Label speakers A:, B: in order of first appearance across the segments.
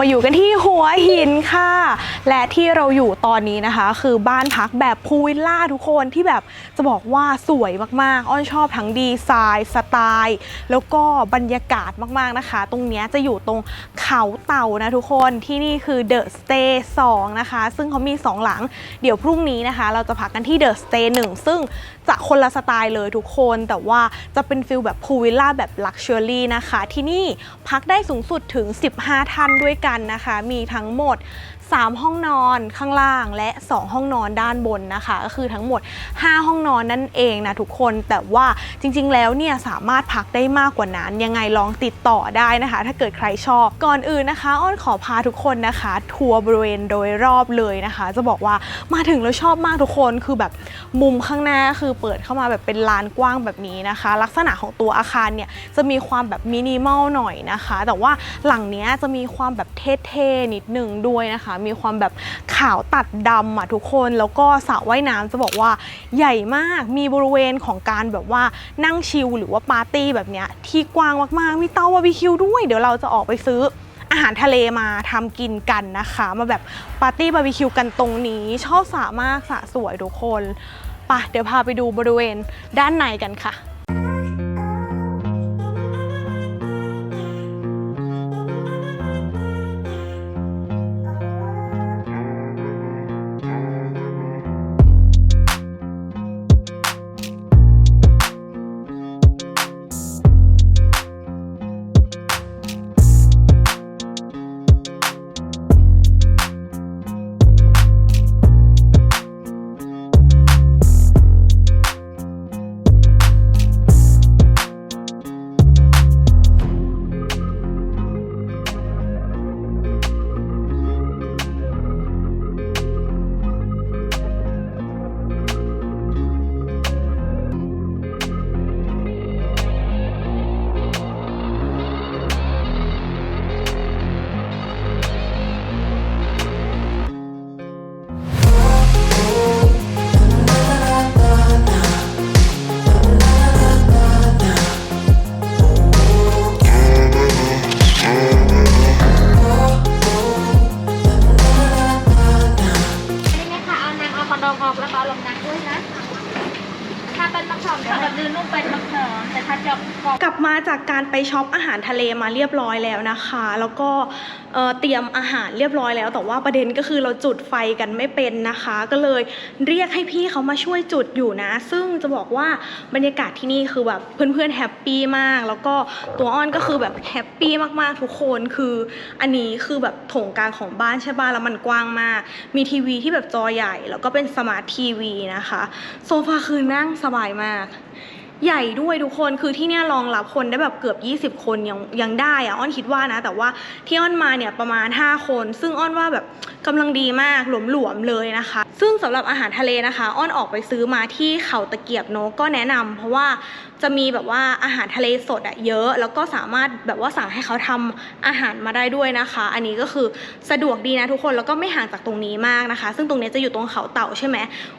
A: มาอยู่กันที่หัวหินค่ะ และที่เราอยู่ตอนนี้นะคะ คือบ้านพักแบบพูลวิลล่าทุกคนที่แบบจะบอกว่าสวยมากๆ อ้อนชอบทั้งดีไซน์สไตล์ แล้วก็บรรยากาศมากๆนะคะ ตรงนี้จะอยู่ตรงเขาเต่านะทุกคนที่นี่คือเดอะสเตย์2นะคะ ซึ่งเขามี 2 หลัง เดี๋ยวพรุ่งนี้นะคะ เราจะพักกันที่เดอะสเตย์1ซึ่งจะคนละสไตล์เลยทุกคนแต่ว่าจะเป็นฟิลแบบพูลวิลล่าแบบลักชัวรี่นะคะ ที่นี่พักได้สูงสุดถึง 15 ท่านด้วยกันนะคะ มีทั้งหมด 3 ห้องนอนข้างล่างและ 2 ห้องนอนด้านบนนะคะ ก็คือทั้งหมด 5 ห้องนอนนั่นเองนะทุกคนแต่ว่าจริง ๆ แล้วเนี่ยสามารถพักได้มากกว่านั้น ยังไงลองติดต่อได้นะคะ ถ้าเกิดใครชอบก่อนอื่นนะคะ อ้อนขอพาทุกคนนะคะ ทัวร์บริเวณโดยรอบเลยนะคะ จะบอกว่ามาถึงแล้วชอบมากทุกคนคือแบบมุมข้างหน้าคือเปิดเข้ามาแบบเป็นลานกว้างแบบนี้นะคะ ลักษณะของตัวอาคารเนี่ยจะมีความแบบมินิมอลหน่อยนะคะ แต่ว่าหลังเนี้ยจะมีความแบบเท่ๆนิดนึงด้วยนะคะมีความแบบขาวตัดดำอะทุกคนแล้วก็สระว่ายน้ำจะบอกว่าใหญ่มากมีบริเวณของการแบบว่านั่งชิลหรือว่าปาร์ตี้แบบเนี้ยที่กว้างมากๆ มีเตาบาร์บีคิวด้วย เดี๋ยวเราจะออกไปซื้ออาหารทะเลมาทำกินกันนะคะ มาแบบปาร์ตี้บาร์บีคิวกันตรงนี้ ชอบสระมากสระสวยทุกคนปะเดี๋ยวพาไปดูบริเวณด้านในกันค่ะ ทะเลมาเรียบร้อยแล้วนะคะ แล้วก็เตรียมอาหารเรียบร้อยแล้ว แต่ว่าประเด็นก็คือเราจุดไฟกันไม่เป็นนะคะ ก็เลยเรียกให้พี่เขามาช่วยจุดอยู่นะ ซึ่งจะบอกว่าบรรยากาศที่นี่คือแบบเพื่อนๆแฮปปี้มาก แล้วก็ตัวอ้อนก็คือแบบแฮปปี้มากๆทุกคนคืออันนี้คือแบบโถงกลางของบ้านใช่ป่ะแล้วมันกว้างมาก มีทีวีที่แบบจอใหญ่ แล้วก็เป็นสมาร์ททีวีนะคะ โซฟาคือนั่งสบายมาก ใหญ่ด้วยทุกคนคือที่เนี่ยรองรับคนได้แบบเกือบ 20 คนยังยังได้อะอ้อนคิดว่านะ แต่ว่าที่อ้อนมาเนี่ยประมาณ 5 คน ซึ่งอ้อนว่าแบบกำลังดีมากหลวมๆเลยนะคะ ซึ่งสำหรับอาหารทะเลนะคะ อ้อนออกไปซื้อมาที่เขาตะเกียบเนอะก็แนะนำเพราะว่าจะมีแบบว่าอาหารทะเลสดอะเยอะ แล้วก็สามารถแบบว่าสั่งให้เขาทำอาหารมาได้ด้วยนะคะ อันนี้ก็คือสะดวกดีนะทุกคนแล้วก็ไม่ห่างจากตรงนี้มากนะคะ ซึ่งตรงเนี้ยจะอยู่ตรงเขาเต่าใช่ไหม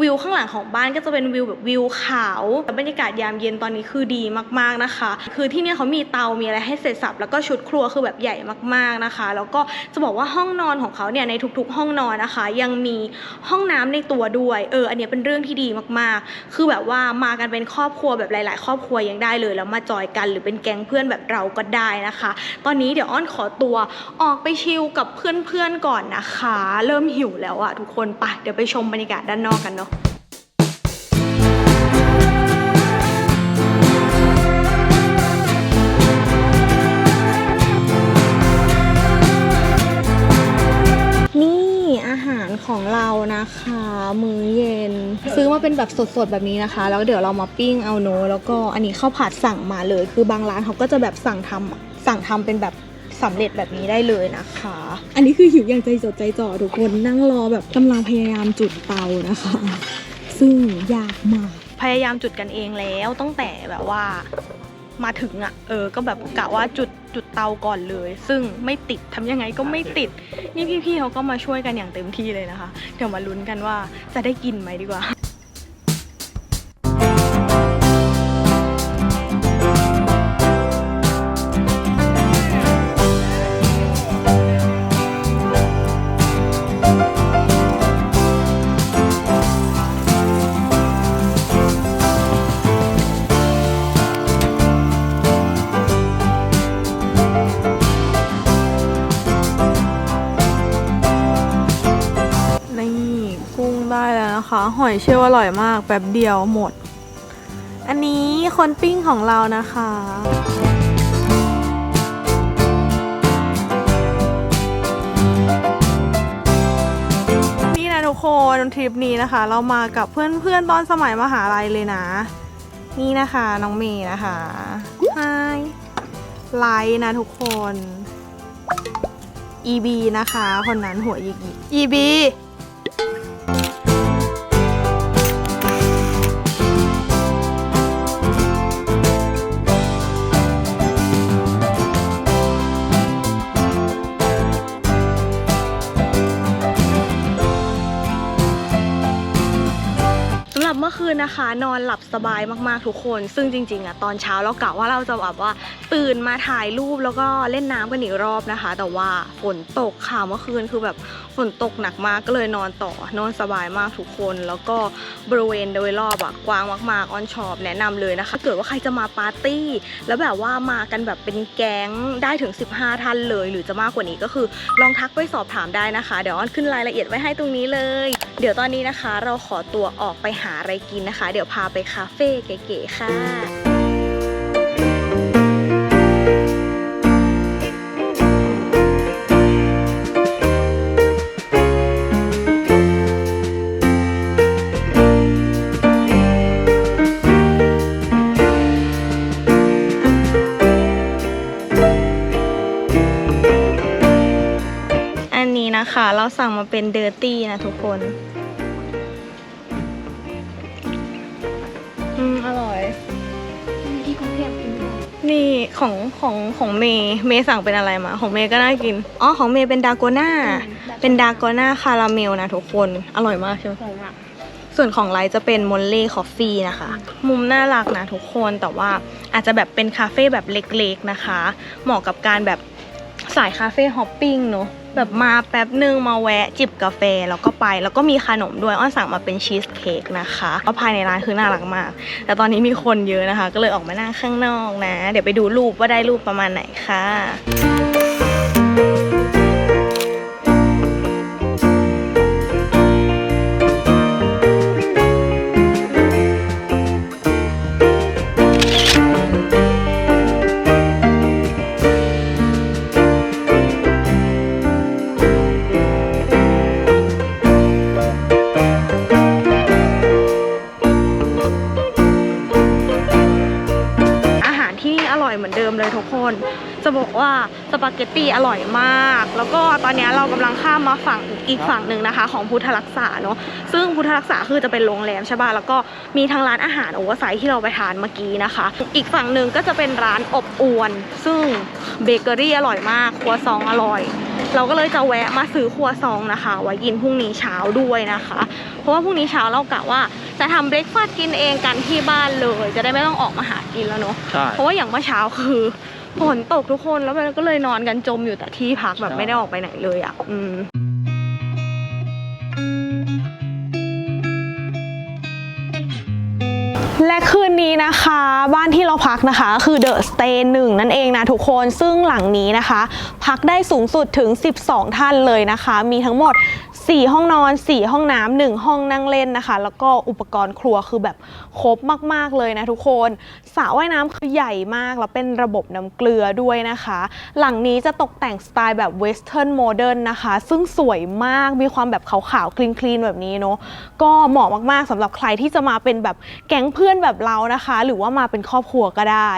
A: วิวข้างหลังของบ้านก็จะเป็นวิวแบบวิวเขาแต่บรรยากาศยามเย็นตอนนี้คือดีมากๆนะคะ คือที่นี่เขามีเตา มีอะไรให้เสร็จสับ แล้วก็ชุดครัวคือแบบใหญ่มากๆนะคะ แล้วก็จะบอกว่าห้องนอนของเขาเนี่ยในทุกๆ ห้องนอนนะคะ ยังมีห้องน้ำในตัวด้วย เออ อันเนี้ยเป็นเรื่องที่ดีมากๆ คือแบบว่ามากันเป็นครอบครัวแบบหลาย ๆ ครอบครัวยังได้เลย แล้วมาจอยกันหรือเป็นแก๊งเพื่อนแบบเราก็ได้นะคะ ตอนนี้เดี๋ยวอ้อนขอตัวออกไปชิลกับเพื่อนๆก่อนนะคะ เริ่มหิวแล้วอะทุกคนไปเดี๋ยวไปชมบรรยากาศด้านนอกกันเนาะ ของเรานะคะ มื้อเย็น ซื้อมาเป็นแบบสดๆแบบนี้นะคะ แล้วเดี๋ยวเรามาปิ้งเอาโนอะแล้วก็อันนี้ข้าวผัดสั่งมาเลย คือบางร้านเขาก็จะแบบสั่งทำสั่งทำเป็นแบบสำเร็จแบบนี้ได้เลยนะคะ อันนี้คือหิวอย่างใจจดใจจ่อทุกคนนั่งรอแบบกำลังพยายามจุดเตานะคะ ซึ่งยากมาก พยายามจุดกันเองแล้วตั้งแต่แบบว่ามาถึงอะ่ะ เออ ก็แบบกะว่าจุด จุดเตาก่อนเลย ซึ่งไม่ติดทำยังไงก็ไม่ติด นี่พี่ๆเขาก็มาช่วยกันอย่างเต็มที่เลยนะคะ เดี๋ยวมาลุ้นกันว่าจะได้กินไหมดีกว่า อยเชลล์อร่อยมากแบบเดียวหมด อันนี้คนปิ้งของเรานะคะนี่นะทุกคนทริปนี้นะคะ เรามากับเพื่อนๆตอนสมัยมหาลัยเลยนะ นี่นะคะน้องเมย์นะคะไฮไลท์นะทุกคน EB นะคะ คนนั้นหัวยิกยิก EB นะคะ นอนหลับสบายมากๆทุกคน ซึ่งจริงๆอะตอนเช้าเรากะว่าเราจะแบบว่าตื่นมาถ่ายรูปแล้วก็เล่นน้ำกันอีกรอบนะคะ แต่ว่าฝนตกค่ะเมื่อคืนคือแบบฝนตกหนักมากก็เลยนอนต่อนอนสบายมากทุกคน แล้วก็บริเวณโดยรอบอะกว้างมากๆออนชอบแนะนำเลยนะคะถ้าเกิดว่าใครจะมาปาร์ตี้แล้วแบบว่ามากันแบบเป็นแก๊งได้ถึง 15 ท่านเลย หรือจะมากกว่านี้ก็คือ ลองทักไปสอบถามได้นะคะ เดี๋ยวออนขึ้นรายละเอียดไว้ให้ตรงนี้เลย เดี๋ยวตอนนี้นะคะ เราขอตัวออกไปหาอะไรกินนะคะ เดี๋ยวพาไปคาเฟ่เก๋ๆค่ะอันนี้นะคะเราสั่งมาเป็นเดอร์ตี้นะทุกคน อืม อร่อย
B: ที่กรุงเทพกินไม่ได้
A: นี่ของของของเมย์เมย์สั่งเป็นอะไรมา ของเมย์ก็น่ากิน อ๋อ ของเมย์เป็นดาโกน่า เป็นดาโกน่าคาราเมลนะทุกคน อร่อยมากใช่ไหม
B: อร่อยมาก
A: ส่วนของไลท์จะเป็นมอลเล่คอฟฟี่นะคะ มุมน่ารักนะทุกคน แต่ว่าอาจจะแบบเป็นคาเฟ่แบบเล็กๆนะคะ เหมาะกับการแบบสายคาเฟ่ฮอปปิ้งเนอะ แบบมาแป๊บหนึ่งมาแวะจิบกาแฟแล้วก็ไป แล้วก็มีขนมด้วยอ้อนสั่งมาเป็นชีสเค้กนะคะก็ภายในร้านคือน่ารักมาก แต่ตอนนี้มีคนเยอะนะคะ ก็เลยออกมานั่งข้างนอกนะ เดี๋ยวไปดูรูปว่าได้รูปประมาณไหนค่ะ คน จะบอกว่าสปาเกตตีอร่อยมาก แล้วก็ตอนนี้เรากำลังข้ามมาฝั่งอีกฝั่งหนึ่งนะคะ ของพุทธรักษาเนาะซึ่งพุทธรักษาคือจะเป็นโรงแรมใช่ป่ะแล้วก็มีทางร้านอาหารโอเวอร์ไซส์ที่เราไปทานเมื่อกี้นะคะ อีกฝั่งหนึ่งก็จะเป็นร้านอบอวน ซึ่งเบเกอรี่อร่อยมาก ครัวซองอร่อย เราก็เลยจะแวะมาซื้อครัวซองนะคะ ไว้กินพรุ่งนี้เช้าด้วยนะคะ เพราะว่าพรุ่งนี้เช้าเรากะว่าจะทำเบรกฟาสต์กินเองกันที่บ้านเลย จะได้ไม่ต้องออกมาหากินแล้วเนาะ
C: ใช่
A: เพราะว่าอย่างเมื่อเช้าคือ ฝนตกทุกคนแล้วมันก็เลยนอนกันจมอยู่แต่ที่พักแบบไม่ได้ออกไปไหนเลยอะ อืมและคืนนี้นะคะบ้านที่เราพักนะคะคือเดอะสเตย์หนึ่งนั่นเองนะทุกคนซึ่งหลังนี้นะคะ พักได้สูงสุดถึง 12 ท่านเลยนะคะ มีทั้งหมด 4 ห้องนอน 4 ห้องน้ำหนึ่งห้องนั่งเล่นนะคะ แล้วก็อุปกรณ์ครัวคือแบบครบมาก ๆ เลยนะทุกคนสระว่ายน้ำคือใหญ่มาก แล้วเป็นระบบน้ำเกลือด้วยนะคะ หลังนี้จะตกแต่งสไตล์แบบเวสเทิร์นโมเดิร์นนะคะ ซึ่งสวยมากมีความแบบขาวๆ คลีน ๆ แบบนี้เนาะก็เหมาะมากๆสำหรับใครที่จะมาเป็นแบบแก๊งเพื่อนแบบเรานะคะ หรือว่ามาเป็นครอบครัวก็ได้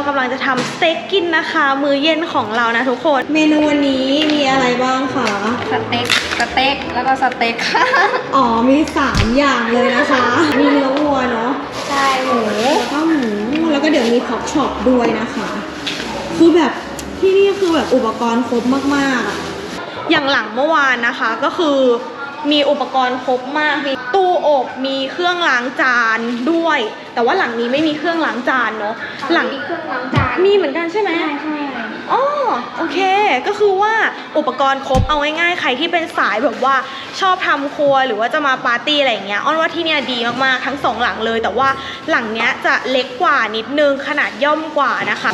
A: จะทำสเต็กกินนะคะ มื้อเย็นของเรานะทุกคน เมนูวันนี้มีอะไรบ้างคะ
B: สเต็กสเต็กแล้วก็สเต็กค่ะ
A: อ๋อมี3อย่างเลยนะคะ มีเนื้อวัวเนาะ
B: ใช่หมู
A: แล้วก็หมูแล้วก็เดี๋ยวมีพ็อกช็อปด้วยนะคะ คือแบบที่นี่คือแบบอุปกรณ์ครบมากๆอะอย่างหลังเมื่อวานนะคะก็คือมีอุปกรณ์ครบมากมี ตู้อบมีเครื่องล้างจานด้วย แต่ว่าหลังนี้ไม่มีเครื่องล้างจานเนาะหลัง
B: มีเครื่องล้างจาน
A: มีเหมือนกันใช่ไหม
B: ใช่ใช่
A: อ๋อโอเค ก็คือว่าอุปกรณ์ครบเอาง่ายๆใครที่เป็นสายแบบว่าชอบทำครัวหรือว่าจะมาปาร์ตี้อะไรอย่างเงี้ยอ้อนว่าที่เนี่ยดีมากๆทั้งสองหลังเลย แต่ว่าหลังเนี้ยจะเล็กกว่านิดนึงขนาดย่อมกว่านะคะ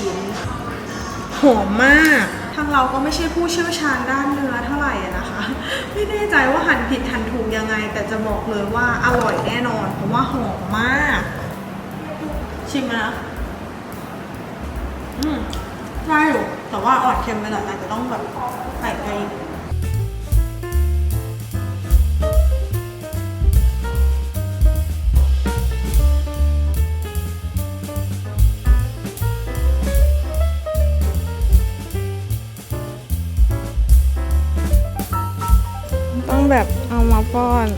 A: ชิ้น หอมมากทางเราก็ไม่ใช่ผู้เชี่ยวชาญด้านเนื้อเท่าไหร่นะคะ ไม่แน่ใจว่าหั่นผิดหั่นถูกยังไง แต่จะบอกเลยว่าอร่อยแน่นอน เพราะว่าหอมมาก ชิมนะอืมได้อยู่แต่ว่าอ่อนเค็มไปหน่อยอาจจะต้องแบบใส่ไปอีก ป้อน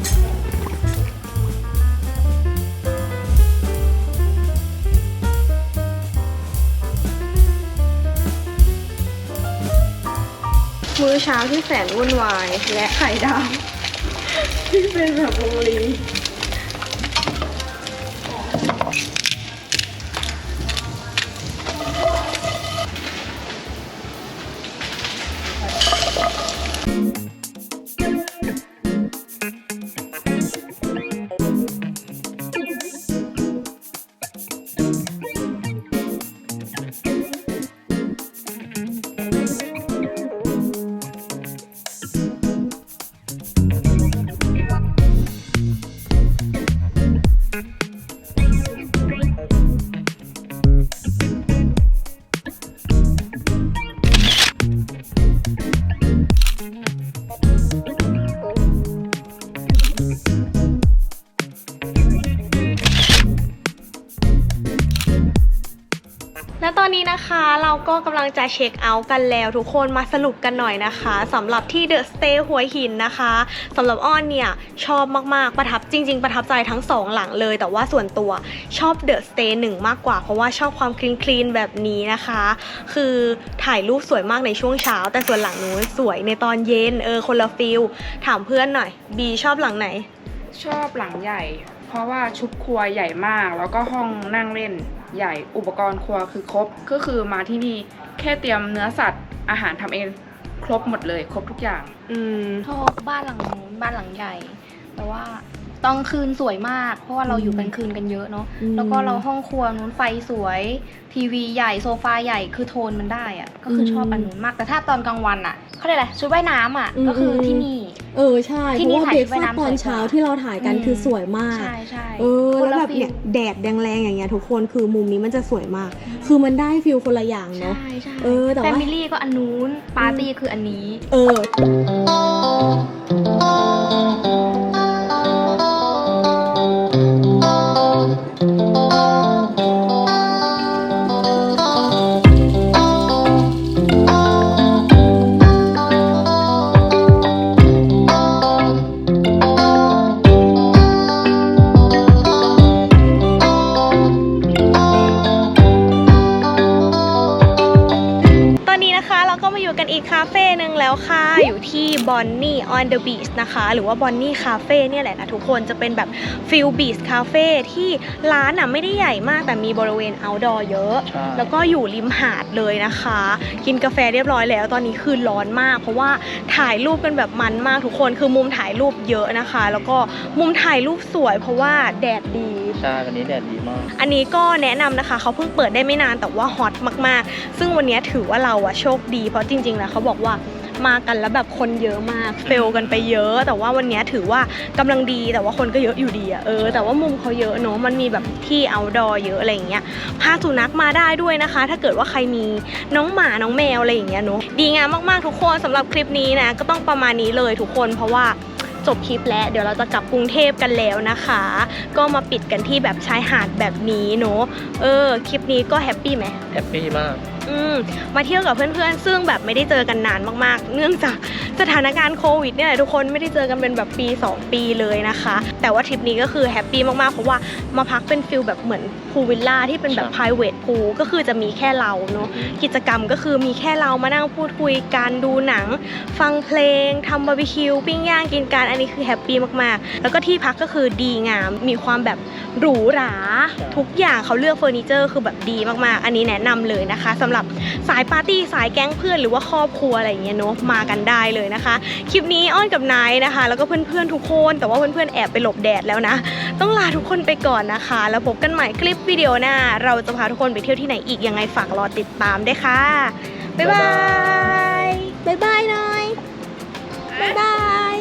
A: มื้อเช้าที่แสนวุ่นวายและไข่ดาว ที่เป็นแบบวงลี เราก็กำลังจะเช็คเอาท์กันแล้วทุกคนมาสรุปกันหน่อยนะคะสำหรับที่เดอะสเตย์หัวหินนะคะสำหรับอ้อนเนี่ยชอบมากๆประทับจริง ๆ ประทับใจทั้งสองหลังเลย แต่ว่าส่วนตัวชอบเดอะสเตย์หนึ่งมากกว่า เพราะว่าชอบความคลีนคลีนแบบนี้นะคะ คือถ่ายรูปสวยมากในช่วงเช้า แต่ส่วนหลังนู้นสวยในตอนเย็นเออคนละฟิลถามเพื่อนหน่อยบีชอบหลังไหน
C: ชอบหลังใหญ่ เพราะว่าชุดครัวใหญ่มากแล้วก็ห้องนั่งเล่น ใหญ่อุปกรณ์ครัวคือครบ ก็คือมาที่นี่แค่เตรียมเนื้อสัตว์อาหารทำเองครบหมดเลย ครบทุกอย่าง
A: อืม
B: ชอบบ้านหลังนู้นบ้านหลังใหญ่ แต่ว่า ตอนคืนสวยมาก เพราะว่าเราอยู่กันคืนกันเยอะเนาะ
A: อืม
B: แล้วก็เราห้องครัวนู้นไฟสวย ทีวีใหญ่โซฟาใหญ่คือโทนมันได้อะก็คืออ
A: ม
B: ชอบอันนู้นมากแต่ถ้าตอนกลางวันอะเขาเรียกอะไรชุดว่ายน้ำอะ
A: อืม
B: ก็คืออ
A: ม
B: ที่นี่
D: เออใช่
B: ที่
D: เพ
B: นี่
D: ราะว่า
B: ถ่าย
D: เบรก
B: ว่าย
D: ฟาส
B: น้ำ
D: ตอน
B: สวยกว่า
D: เช้าที่เราถ่ายกัน
B: อืม
D: คือสวยมาก
B: ใช่ใช่
D: เออ
B: คน
D: แล้ว
B: ละ
D: แบบ
B: ฟิล
D: เนี่ยแดดแรงๆอย่างเงี้ยทุกคนคือมุมนี้มันจะสวยมาก คือมันได้ฟิลคนละอย่างเนาะ
B: ใช่ใช่
D: เออแต่ว่า
B: แฟมิลี่ก็อันนู้นปาร์ตี้คืออันนี้
D: เออ
A: Bonnie on the Beach นะคะ หรือว่า Bonnie Cafe เนี่ยแหละนะทุกคนจะเป็นแบบฟิลบีชคาเฟ่ที่ร้านอะไม่ได้ใหญ่มากแต่มีบริเวณ outdoor เยอะ
E: ใช่
A: แล้วก็อยู่ริมหาดเลยนะคะ กินกาแฟเรียบร้อยแล้วตอนนี้คือร้อนมาก เพราะว่าถ่ายรูปกันแบบมันมากทุกคนคือมุมถ่ายรูปเยอะนะคะ แล้วก็มุมถ่ายรูปสวย เพราะว่าแดดดี
E: ใช่วันนี้แดดดีมาก
A: อันนี้ก็แนะนำนะคะเขาเพิ่งเปิดได้ไม่นานแต่ว่าฮอตมากๆ ซึ่งวันนี้ถือว่าเราอะโชคดีเพราะจริงๆแล้วเขาบอกว่า มากันแล้วแบบคนเยอะมากเฟลกันไปเยอะ แต่ว่าวันนี้ถือว่ากำลังดีแต่ว่าคนก็เยอะอยู่ดีอะเออแต่ว่ามุมเขาเยอะเนอะมันมีแบบที่ outdoor เยอะอะไรอย่างเงี้ยพาสุนัขมาได้ด้วยนะคะ ถ้าเกิดว่าใครมีน้องหมาน้องแมวอะไรอย่างเงี้ยเนอะดีงามมากๆทุกคนสำหรับคลิปนี้นะก็ต้องประมาณนี้เลยทุกคนเพราะว่าจบคลิปแล้วเดี๋ยวเราจะกลับกรุงเทพกันแล้วนะคะ ก็มาปิดกันที่แบบชายหาดแบบนี้เนอะเออคลิปนี้ก็แฮปปี้ไหม
E: แฮปปี้มาก
A: อืมมาเที่ยวกับเพื่อนๆ ซึ่งแบบไม่ได้เจอกันนานมากๆ เนื่องจากสถานการณ์โควิดเนี่ยทุกคนไม่ได้เจอกันเป็นแบบปี 2 ปีเลยนะคะ แต่ว่าทริปนี้ก็คือแฮปปี้มากๆ เพราะว่ามาพักเป็นฟิลแบบเหมือนพูลวิลล่าที่เป็นแบบ
E: ครับ
A: private pool ก็คือจะมีแค่เราเนาะกิจกรรมก็คือมีแค่เรามานั่งพูดคุยกันดูหนัง ฟังเพลงทำบาร์บีคิวปิ้งย่างกินกันอันนี้คือแฮปปี้มากๆ แล้วก็ที่พักก็คือดีงามมีความแบบหรูหรา ทุกอย่างเขาเลือกเฟอร์นิเจอร์คือแบบดีมากๆ อันนี้แนะนำเลยนะคะสำหรับสายปาร์ตี้สายแก๊งเพื่อนหรือว่าครอบครัวอะไรเงี้ยเนาะมากันได้เลยนะคะ คลิปนี้อ้อนกับนายนะคะ แล้วก็เพื่อนๆทุกคน แต่ว่าเพื่อนๆแอบไปหลบแดดแล้วนะ ต้องลาทุกคนไปก่อนนะคะ แล้วพบกันใหม่คลิปวิดีโอหน้า เราจะพาทุกคนไปเที่ยวที่ไหนอีกยังไงฝากรอติดตามด้วยค่ะบ๊ายบายบ๊ายบายหน่อยบ๊ายบาย